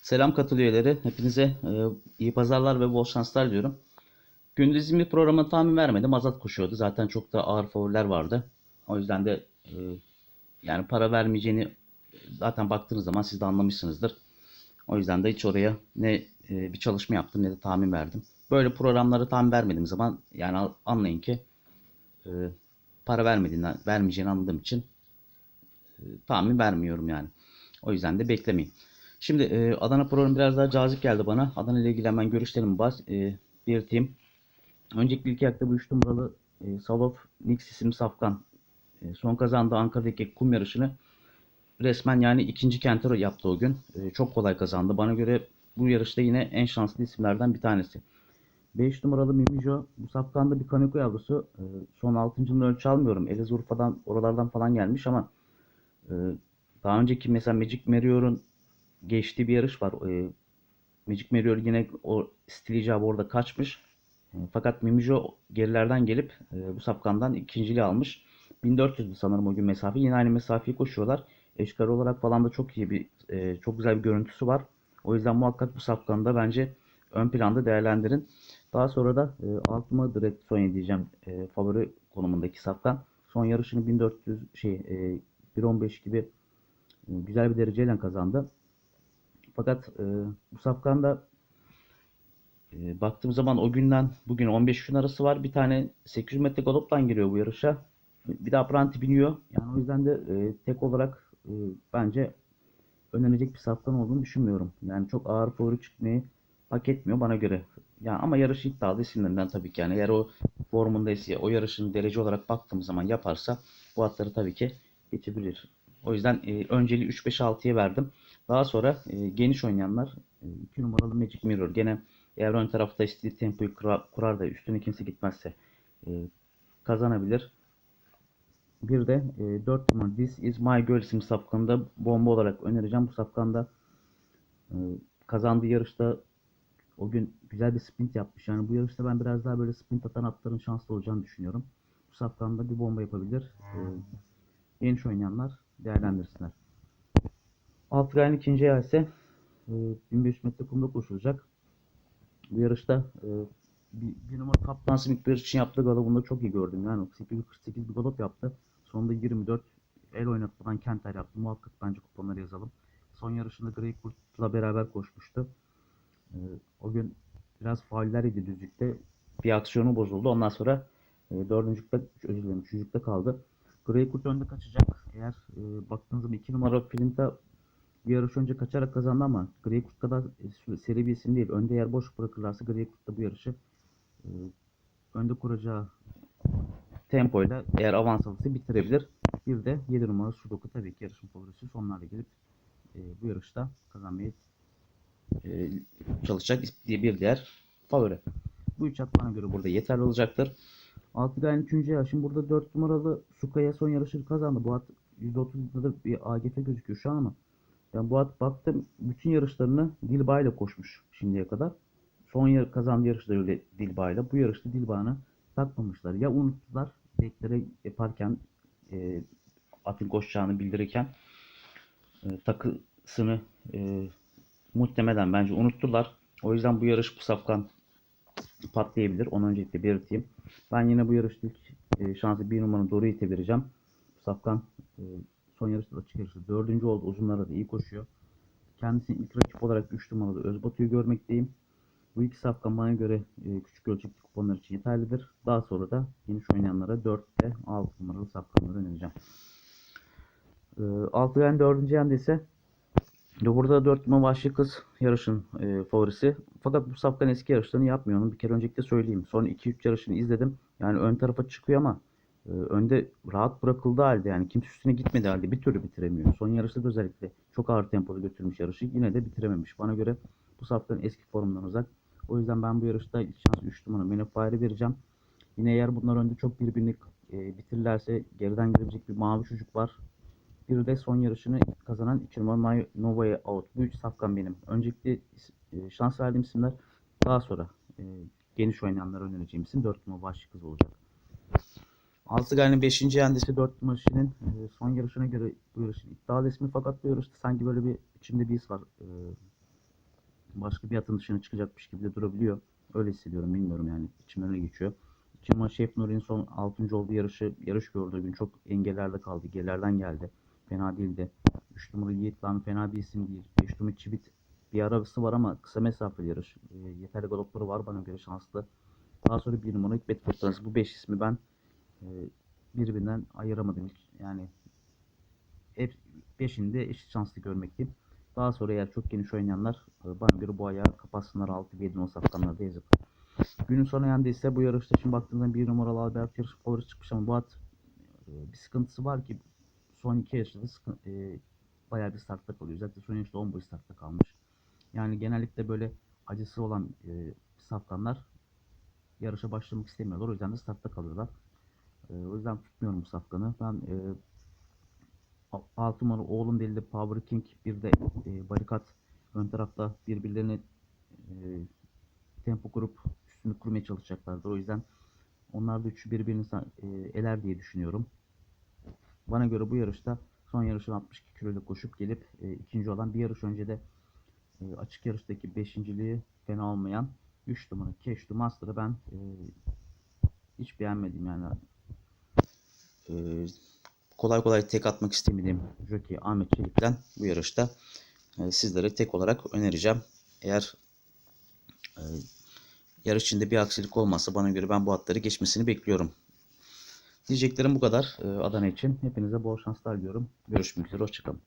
Selam katıl üyeleri. Hepinize e, iyi pazarlar ve bol şanslar diliyorum. Gündüz bir programa tahmin vermedim. Azat koşuyordu. Zaten çok da ağır favoriler vardı. O yüzden de e, yani para vermeyeceğini zaten baktığınız zaman siz de anlamışsınızdır. O yüzden de hiç oraya ne e, bir çalışma yaptım ne de tahmin verdim. Böyle programları tahmin vermediğim zaman yani anlayın ki e, para vermediğinden vermeyeceğini anladığım için e, tahmin vermiyorum yani. O yüzden de beklemeyin. Şimdi e, Adana programı biraz daha cazip geldi bana. Adana ile ilgili hemen görüşlerimi bas, e, belirteyim. Öncelikle ilk ayakta bu 3 numaralı e, Salov Nix isimli safkan e, son kazandığı Ankara'daki kum yarışını resmen yani ikinci kenter yaptı o gün. E, çok kolay kazandı. Bana göre bu yarışta yine en şanslı isimlerden bir tanesi. 5 numaralı Mimijo bu safkanda bir kaneko yavrusu. E, son 6. ölçü almıyorum. Elazığ Urfa'dan oralardan falan gelmiş ama e, daha önceki mesela Magic Meteor'un geçtiği bir yarış var. E, Magic Meteor yine o stil icabı orada kaçmış. E, fakat Mimijo gerilerden gelip e, bu safkandan ikinciliği almış. 1400'dü sanırım o gün mesafe. Yine aynı mesafeyi koşuyorlar. Eşkar olarak falan da çok iyi bir, e, çok güzel bir görüntüsü var. O yüzden muhakkak bu safkanı da bence ön planda değerlendirin. Daha sonra da e, altıma direkt Sonya diyeceğim e, favori konumundaki safkan. Son yarışını 1400 şey e, 1.15 gibi e, güzel bir dereceyle kazandı. Fakat e, bu safkanda e, baktığım zaman o günden bugün 15 gün arası var. Bir tane 800 metre galoptan giriyor bu yarışa. Bir de apranti biniyor. Yani o yüzden de e, tek olarak e, bence önlenecek bir safkan olduğunu düşünmüyorum. Yani çok ağır favori çıkmayı hak etmiyor bana göre. Yani ama yarış iddialı isimlerinden tabii ki yani eğer o formundaysa o yarışın derece olarak baktığımız zaman yaparsa bu atları tabii ki geçebilir. O yüzden e, önceliği 3-5-6'ya verdim. Daha sonra e, geniş oynayanlar 2 numaralı Magic Mirror. Gene eğer ön tarafta istediği tempoyu kurar, kurar da üstüne kimse gitmezse e, kazanabilir. Bir de e, 4 numara This Is My Girl isimli safkanında bomba olarak önereceğim. Bu safkanda e, kazandığı yarışta o gün güzel bir sprint yapmış. Yani bu yarışta ben biraz daha böyle sprint atan atların şanslı olacağını düşünüyorum. Bu safkanda bir bomba yapabilir. E, geniş oynayanlar değerlendirsinler. Alt rayın ikinci ayağı ise e, 1500 metre kumda koşulacak. Bu yarışta e, bir, bir numara Kaptan Smith bir için yaptığı galopunda çok iyi gördüm. Yani 848 bir galop yaptı. Sonunda 24 el oynatmadan Kenter yaptı. Muhakkak bence kuponları yazalım. Son yarışında Grey Kurt'la beraber koşmuştu. E, o gün biraz fauller yedi düzlükte. Bir aksiyonu bozuldu. Ondan sonra e, dördüncükte, özür dilerim, üçüncükte kaldı. Grey Kurt önde kaçacak. Eğer e, baktığınız zaman 2 numara Flint'a bir yarış önce kaçarak kazandı ama Grey Kurt kadar e, seri bir isim değil. Önde yer boş bırakırlarsa Grey Kurt da bu yarışı e, önde kuracağı tempoyla eğer avans alırsa bitirebilir. Bir de 7 numara Sudoku tabii ki yarışın favorisi sonlarda gelip e, bu yarışta kazanmayı e, çalışacak diye bir diğer favori. Bu üç at bana göre burada yeterli olacaktır. Altıgay'ın 3. yarışın burada 4 numaralı Sukaya son yarışı kazandı. Bu at %30'da da bir AGF gözüküyor şu an ama yani bu at baktım bütün yarışlarını Dilba ile koşmuş şimdiye kadar. Son yar kazandığı yarışta öyle Dilba ile. Bu yarışta Dilba'nı takmamışlar. Ya unuttular beklere yaparken e, atın koşacağını bildirirken e, takısını e, muhtemelen bence unuttular. O yüzden bu yarış bu safkan patlayabilir. Onu öncelikle belirteyim. Ben yine bu yarışta ilk e, şansı bir numaranın doğru ite vereceğim. Safkan e, son yarışta açık yarışta dördüncü oldu. Uzunlara da iyi koşuyor. Kendisini ilk rakip olarak 3 numaralı Özbatu'yu görmekteyim. Bu iki safkan bana göre e, küçük ölçekli kuponlar için yeterlidir. Daha sonra da geniş oynayanlara 4 ve 6 numaralı safkanları önereceğim. E, 6 yen 4. yende ise burada 4 numara Vahşi Kız yarışın e, favorisi. Fakat bu safkan eski yarışlarını yapmıyor. Bir kere öncelikle söyleyeyim. Son 2-3 yarışını izledim. Yani ön tarafa çıkıyor ama e, önde rahat bırakıldığı halde yani kimse üstüne gitmedi halde bir türlü bitiremiyor. Son yarışta da özellikle çok ağır tempoda götürmüş yarışı. Yine de bitirememiş. Bana göre bu safkan eski formundan uzak. O yüzden ben bu yarışta şans 3 numara Menopaire'i vereceğim. Yine eğer bunlar önde çok birbirini e, bitirirlerse geriden gelebilecek bir mavi çocuk var. Bir de son yarışını kazanan 2 numara Nova'ya out. Bu üç safkan benim. Öncelikle e, şans verdiğim isimler daha sonra e, geniş oynayanlara önereceğim isim 4 numara Vahşi Kız olacak. Altıgay'ın 5. yendisi 4 numara Şirin. E, son yarışına göre bu yarışın iddialı ismi fakat bu yarışta sanki böyle bir içimde bir his var. E, başka bir atın dışına çıkacakmış gibi de durabiliyor. Öyle hissediyorum bilmiyorum yani içim öyle geçiyor. Numara Şef Nuri'nin son 6. olduğu yarışı yarış gördüğü gün çok engellerde kaldı. Gerilerden geldi. Fena değildi. 3 numara Yiğit Lan fena bir isim değil. 5 numara Çivit bir arabası var ama kısa mesafeli yarış. E, yeterli galopları var bana göre şanslı. Daha sonra bir numara Hikmet Fırtınası. Bu 5 ismi ben e, birbirinden ayıramadım hiç. Yani hep beşinde eşit şanslı görmekteyim. Daha sonra eğer çok geniş oynayanlar e, bana göre bu ayağı kapatsınlar 6 bir 7 10 safkanlar da yazık. Günün sonu yanında ise bu yarışta şimdi baktığımda bir numaralı Albert yarış favori çıkmış ama bu at e, bir sıkıntısı var ki son iki yarışta da e, bayağı bir startta kalıyor. Zaten son yarışta 10 boy startta kalmış. Yani genellikle böyle acısı olan e, safkanlar yarışa başlamak istemiyorlar. O yüzden de startta kalıyorlar. E, o yüzden tutmuyorum bu safkanı. Ben e, 6 numaralı oğlum delili Power King bir de e, barikat ön tarafta birbirlerini e, tempo kurup üstünü kurmaya çalışacaklardır. O yüzden onlar da üçü birbirini e, eler diye düşünüyorum. Bana göre bu yarışta son yarışın 62 kiloyla koşup gelip e, ikinci olan bir yarış önce de e, açık yarıştaki beşinciliği fena olmayan 3 numara Cash to Master'ı ben e, hiç beğenmedim yani. E, kolay kolay tek atmak istemediğim jockey Ahmet Çelik'ten bu yarışta e, sizlere tek olarak önereceğim. Eğer e, yarış içinde bir aksilik olmazsa bana göre ben bu atları geçmesini bekliyorum. Diyeceklerim bu kadar e, Adana için. Hepinize bol şanslar diliyorum. Görüşmek üzere. Hoşçakalın.